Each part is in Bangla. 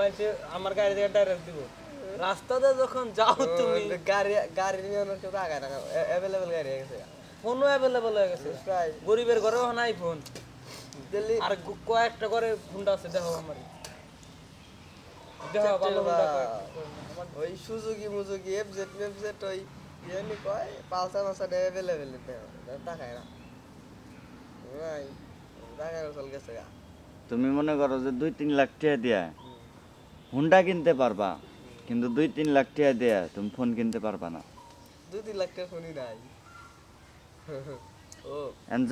মানছে আমার গাড়ি থেকে ডাইরেক্ট দিব। রাস্তাতে যখন যাও তুমি গাড়ি গাড়ি নিয়ে অনেক আগায় না অ্যাভেলেবেল গাড়ি হয়ে গেছে। ফোনও অ্যাভেলেবল হয়ে গেছে। গরিবের ঘরেও নাই ফোন দিল্লি আর কয়েকটা করে ফোনটা আছে দেখো আমার। দেখো ভালো ওই সুজুকি মুজুকি এফজেড মেফজেড ওই ইয়ে নি কয় পালসা মাসা অ্যাভেলেবেল টাকায় না। টাকায় চল গেছে গা। তুমি মনে করো যে দুই তিন লাখ টাকা দিয়া হুন্ডা কিনতে পারবা কিন্তু দুই তিন লাখ টাকা দিয়া তুমি ফোন কিনতে পারবা না। দুই তিন লাখ টাকা ফোনই নাই। ও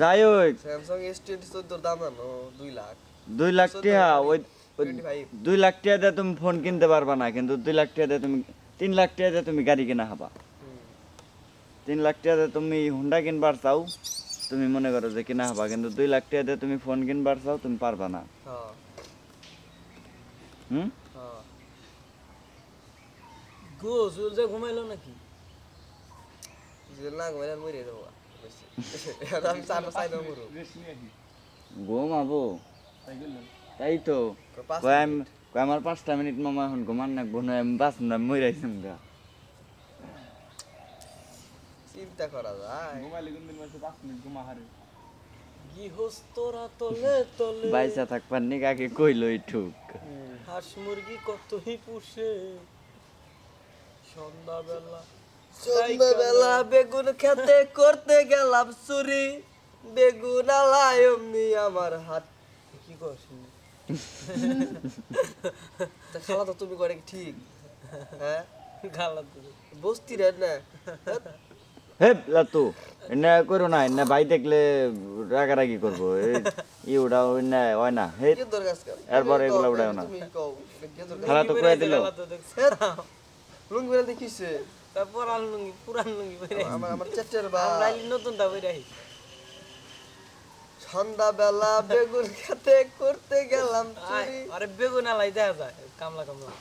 যাই হোক স্যামসাং এস টোয়েন্টি চোদ্দোর দাম জানো দুই লাখ। দুই লাখ টাকা ওই ওই 25 দুই লাখ টাকা দিয়ে তুমি ফোন কিনতে পারবা না কিন্তু দুই লাখ টাকা দিয়ে তুমি তিন লাখ টাকা দিয়ে তুমি গাড়ি কিনা হবা। তিন লাখ টাকা দিয়ে তুমি হুন্ডা কিনবার চাও তুমি মনে করো যে কিনা হবা কিন্তু দুই লাখ টাকা দিয়ে তুমি ফোন কিনবার চাও তুমি পারবা না। হ্যাঁ। হুম? গো চুল যে ঘুমাইলো নাকি? না ঘুমাইলে মরে যাব আমি চার চাই না মরু ঘুমাবো। তাই তো পাঁচ আমার পাঁচটা মিনিট মামা এখন ঘুমান না ঘুম আমি পাঁচ না মরাইছিলাম গা। চিন্তা করা যায়। গৃহস্থরা তলে তলে বাইসা থাকবার নি কাকে কইলো ঠুক হাঁস মুরগি কতই পুষে। সন্ধ্যাবেলা সন্ধ্যাবেলা বেগুন খেতে করতে গেলাম চুরি। বেগুন আলাই অমনি আমার হাত। কি করছিস তা খালা তো তুমি করে কি ঠিক? হ্যাঁ? তুই বস্তি রে না? হে লাতু এনে করো না এনে ভাই দেখলে রাগারাগি করব। এই- ই ওটা এনে হয় না হে কি এরপর এগুলা উড়াও না। খালা তো কয়ে দিল। লুঙ্গি বেলা দেখিছে। তারপর আর লুঙ্গি পুরান লুঙ্গি আমার আমার চেটের বা আমরা নতুন তা বেরে সন্ধ্যাবেলা বেগুন খেতে করতে গেলাম চুরি। আরে বেগুন আলাই দেখা যায় কামলা কামলা।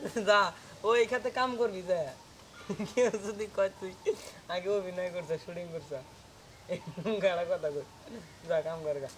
যা, ও এখানে কাম করবি, যা। কেউ যদি কয় তুই আগে অভিনয় করছে শুটিং করছে গাড়া কথা কর যা, কাম কর গা